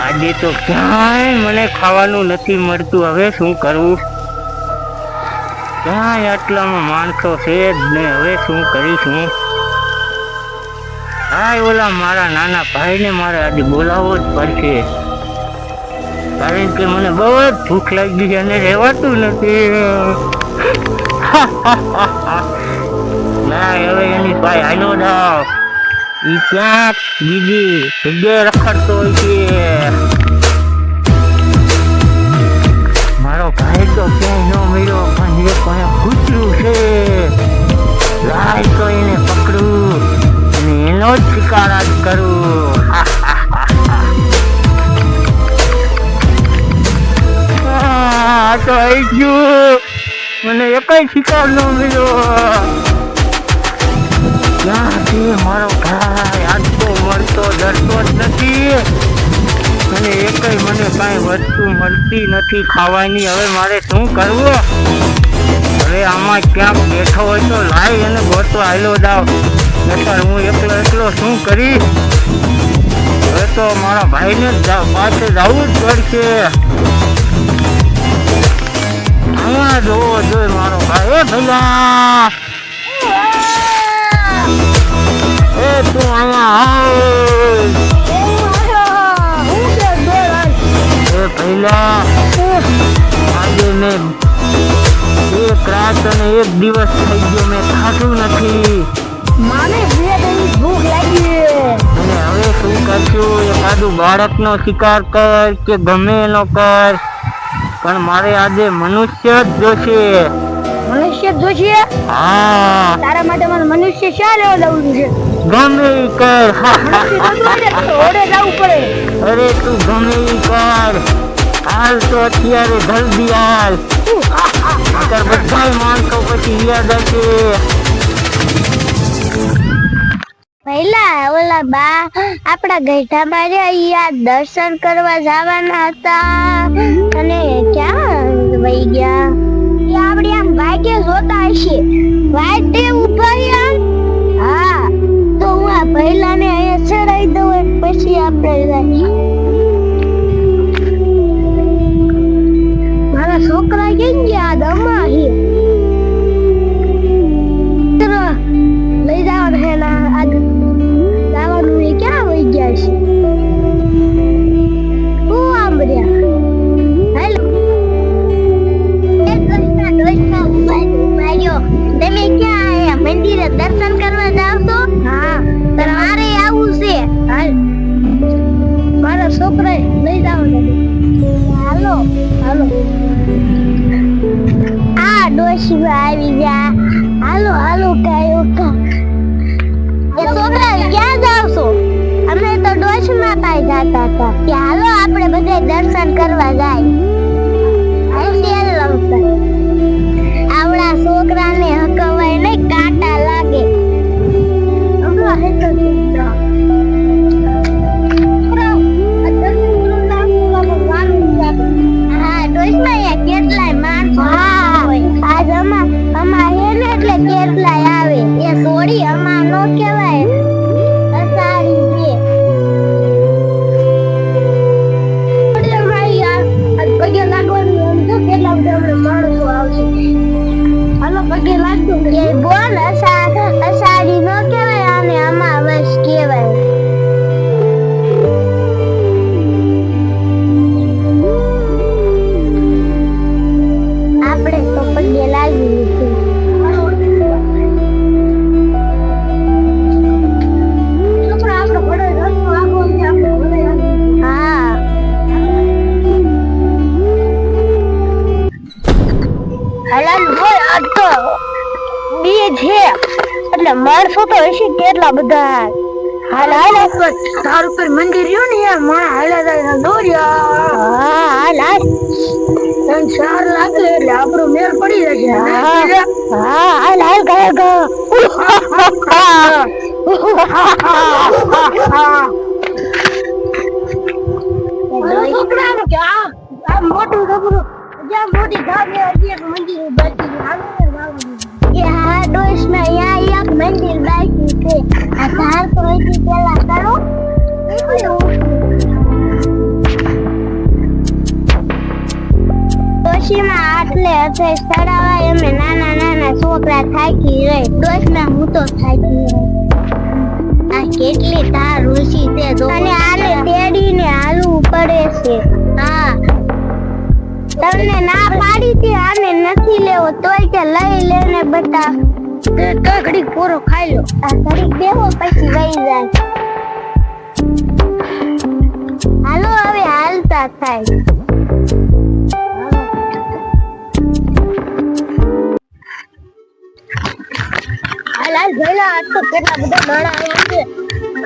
આજે તો ક્યાંય મને ખાવાનું નથી મળતું. હવે શું કરવું? ક્યાંય આટલામાં માણસો છે જ ને, હવે શું કરીશું? હા ઓલા મારા નાના ભાઈને મારે આજે બોલાવવો જ પડશે. કારણ કે મને બહુ જ ભૂખ લાગી છે અને રહેવાતું નથી. ના હવે એની ભાઈ હાલો ના ઈ ક્યાંક બીજી જગ્યાએ રખડતો હોય છે. મારો ભાઈ તો ક્યાંય ન મળ્યો, પણ એ કોઈ કૂતરું છે. લાય તો એને પકડું અને એનો જ શિકાર આજ કરું. આ તો આવી ગયું. મને એકય શિકાર ન મળ્યો. ક્યાં છે મારો ભાઈ આટલો મળતો ડરતો જ નથી. અને એકય મને કાંઈ વસ્તુ મળતી નથી ખાવાની. હવે મારે શું કરવું? હવે આમાં ક્યાંક બેઠો હોય તો લાવી અને ગોતો આવેલો જાવ નકર હું એકલો એકલો શું કરી હવે તો મારા ભાઈને જ પાસે જવું જ પડશે. આમાં જોવો જોઈએ મારો ભાઈ ભલા. એ તું અહીંયા એ પહેલા આજે મેં એક રાત અને એક દિવસ થઈ ગયો મેં ખાધું નથી. માને બે દિવસ ભૂખ લાગી અને હવે શું કરશું? એકાદું બાળકનો શિકાર કર કે ગમે એનો કર. પણ મારે આજે મનુષ્ય જ જોશે. મનુષ્ય જોશે? હા. તારા માટે મને મનુષ્ય શા લેવા જવું છે? ગમે કર અરે તું ગમે કર હાલ તો અત્યારે જલ્દી હાલ. નકર બધાય માણસો પછી યાદ હશે. પહેલા ઓલા બા આપણા ગઈઠામાં રહ્યા દર્શન કરવા જવાના હતા. અને ક્યાં વહી ગયા? આપણે આમ વાગે જોતા હશે. વાટે ઊભા રહ્યા. પહેલાને અહીંયા ચડાવી દઉં પછી આપણે જઈએ મારા છોકરા કેમ ગયા? દમા આ ડોશી આવી ગયા. હાલો હાલો કાયો કા એ છોકરા ક્યાં જાવ અમે તો ડોશીમાં પાઈ જતા હતા. કે હાલો, આપણે બધે દર્શન કરવા જાય. હલાલ હોય આ તો. બે છે. એટલે માણસો તો હશે કેટલા બધા. હાલ હાલ. તારું પર મંદિર રહ્યું ને યાર માણા હાલા જાય દોર્યા. હા હાલ હાલ. ત્રણ ચાર લાગે એટલે આપણો મેળ પડી જશે. હા હાલ હાલ ગયા ગયા. છોકરાનું કે આ આ મોટું છોકરું જ્યાં મોટી ધામે હજી એક મંદિર બાકી છે. હાલો ને જવાનું. એ હા ડોશમાં યા એક મંદિર બાકી છે. અહીંથી પેલા કરો. ડોશીમાં આટલે હથે સડાવાય અમે નાના નાના છોકરા થાકી રહે. ડોશમાં હું તો થાકી રહી. આ કેટલી તાર ઋષિ છે અને આને તેડીને હાલવું પડે છે. તમને ના પાડી હતી આને નથી લેવો તોય કે લઈ લેને બટા. તો ઘડીક પૂરો ખાઈ લો. આ ઘડીક દેવો પછી વહી જાય. હાલો હવે હાલતા થાય. હાલ હાલ ભઈલા આજ તો કેટલા બધા માણા આવ્યા છે.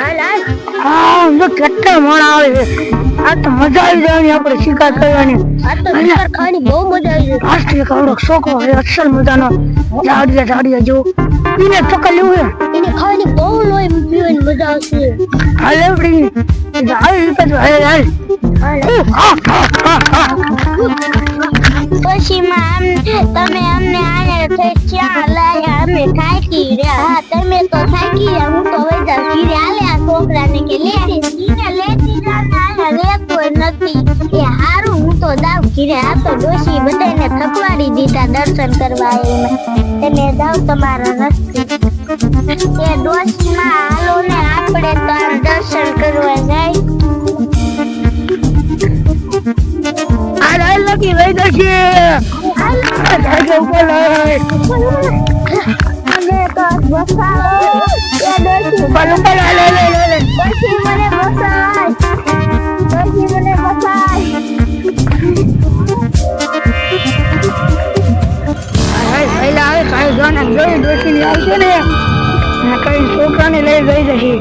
હાલ હાલ. હા કેટલા મોણ આવે છે? આ તો મજા આવી જવાની આપણે શિકાર કરવાની. શિકાર ખાવાની બહુ મજા આવી જાય રાષ્ટ્રીય શોખ હોય અસલ મજાનો. ઝાડિયા ઝાડિયા જો એને ચક્કર લેવું એને ખાવાની બહુ લોહી પીવાની મજા આવશે. હાલ એવડી હાલ રીતે હાલ હાલ. પછી માં તમે અમને આને ક્યાં ઘીરે આ તો ડોશી બધાને થકવાડી દીધા દર્શન કરવા એમાં તમે જાઓ તમારા રસ્તે. એ ડોશીમાં હાલો ને આપણે તો દર્શન કરવા જાય. હાલ હાલ લગી લઈ જશે. જાગે ઉપર લઈ મને તો બસાવો એ ડોશી ઉપર ઉપર લે લે લે લે આવશે ને. કઈ છોકરાને લઈ જઈ જશે.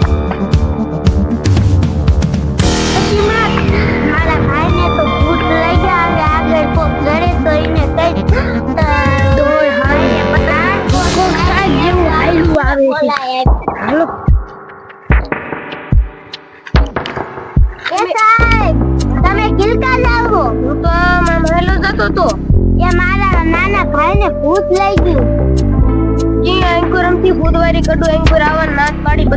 પછી માં મારા ભાઈને તો ભૂત લઈ ગયા હવે આગળ કોક ઘરે તો એને કઈ દોડ હાલે. તમે ગિલકા જાવ હું. તો મહેલો જતો તો. એ મારા નાના ભાઈને ભૂત લઈ ગયું. જી બુધવારી કડુ અંકુર આવવા નાચ પાડી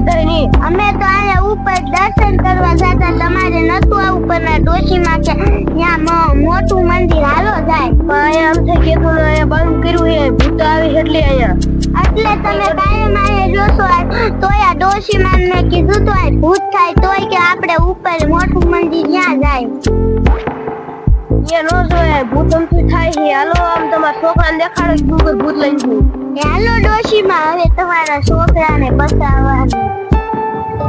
અમે તો અહીંયા ઉપર દર્શન કરવા જતા તમારે નતું આવું ડોશીમાં કે ત્યાં મોટું મંદિર હાલો જાય. પણ અહીંયા આમ થઈ કે અહીંયા બંધ કર્યું છે ભૂત આવી એટલે અહીંયા. એટલે તમે કાયમ અહીંયા જોશો આ તોય આ ડોશીમાં મેં કીધું તો આ ભૂત થાય તોય કે આપણે ઉપર મોટું મંદિર ત્યાં જાય. અહીંયા નો જોયા ભૂત અમથું થાય છે હાલો આમ તમારા છોકરાને દેખાડો કે કોઈ ભૂત લઈ છું એ હાલો ડોશીમાં હવે તમારા છોકરાને બતાવવાનું.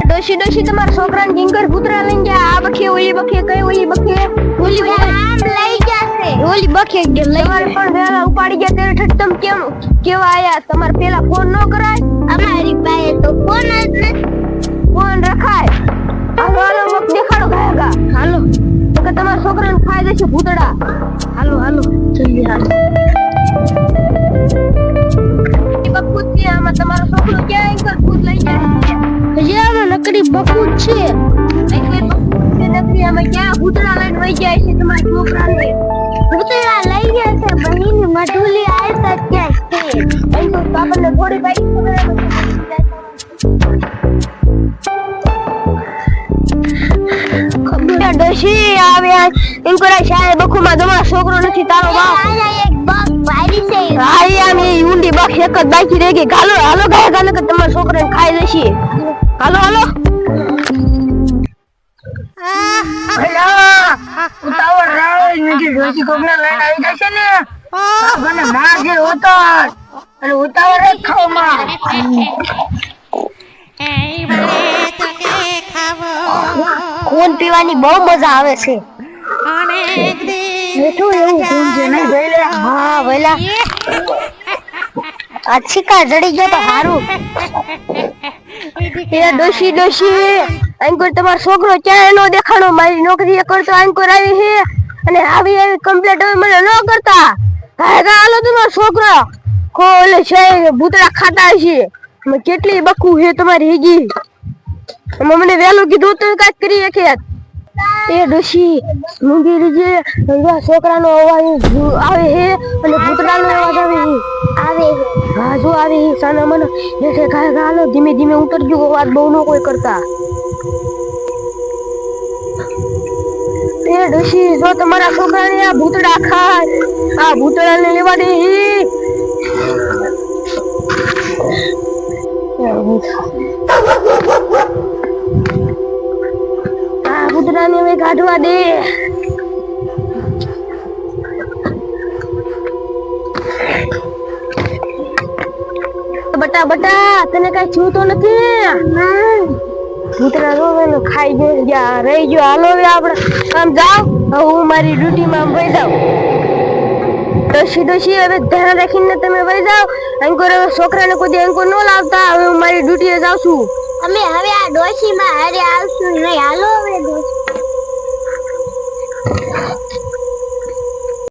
ડોશી ડોશી તમારા છોકરાને કિંકર ભૂતરા લઈને ગયા આ બખે ઓલી બખે કઈ ઓલી બખે. ઓલી આમ લઈ જશે. ઓલી બખે કે તમારે પણ વેલા ઉપાડી ગયા તેરે ઠટ કેમ કેવા આયા? તમારે પેલા ફોન ન કરાય? અમારી પાસે તો ફોન જ નથી. ફોન રખાય. હાલો હાલો મક દેખાડો ગયા હાલો. કે તમારા છોકરાને ખાઈ જશે ભૂતડા. હાલો હાલો. જલ્દી હાલો. છે, આમાં તમારો છોકરો ક્યાં ભૂત લઈ જાય હજી આમાં નકરી બકુત છે. એટલે છે આમાં ક્યાં ભૂતડા લઈને વહી છે તમારા છોકરાને. ભૂતળા લઈ ગયા છે, બહીની મઢુલી આવ્યા ક્યાંક છે. અહીં થોડી ડોશી આવ્યા એમ કરે શાયદ બખુમાં તમારો છોકરો નથી તારો બાપ. છે. આઈ આમ એ ઊંડી બખ એક જ બાકી રહી ગઈ. હાલો હાલો ગયા ગાલે કે તમારા છોકરાને ખાઈ જશે હાલો હાલો. અલા, ઉતાવળ રાવ નથી ડોસી કોકને લઈને આવી જશે ને? મને માં છે ઉતાવળ. અને ઉતાવળ જ ખાવમાં. ખૂન પીવાની બહુ મજા આવે છે. મીઠું એવું ખૂન છે નહીં ભાઈ હા વેલા. આ છીકા જડી ગયો તો સારું એ ડોશી ડોશી. અંકુર તમારો છોકરો ક્યાં એનો દેખાણો. મારી નોકરી કરતો અંકુર આવી છે. અને આવી આવી કમ્પ્લેટ હવે મને ન કરતા. હા હાલો તમારો છોકરો. કોલે છે ભૂતડા ખાતા છે કેટલી બકુ છે તમારી હેગી અમે મને વહેલું કીધું તો કાંઈક કરી શકે સાહેબ એ ડોશી મૂંગી રીજે એવા છોકરાનો અવાજ આવે હે અને ભૂતડાનો અવાજ આવે હે આવે હા જો આવે છે સાના મને. ગાલો ધીમે ધીમે ઉતરજો વાત બહુ ન કોઈ કરતા. એ ડોશી જો તમારા છોકરાને આ ભૂતડા ખાય આ ભૂતડાને લેવા દે. હી. કાઢવા દે. બટા બટા તને કઈ છું તો નથી? ભૂતરા રોવેલો ખાઈ ગયો ગયા રહી ગયો. હાલો આપણે આમ જાવ હું મારી ડ્યુટીમાં માં વહી જાઉં. ડોશી ડોશી હવે ધ્યાન રાખીને તમે વહી જાઓ. અંકુર હવે છોકરાને કોઈ અંકુર અંકોર ન લાવતા. હવે હું મારી ડ્યુટીએ જાઉં છું. અમે હવે આ ડોશીમાં હારે આવશું નહીં. હાલો હવે ડોશી.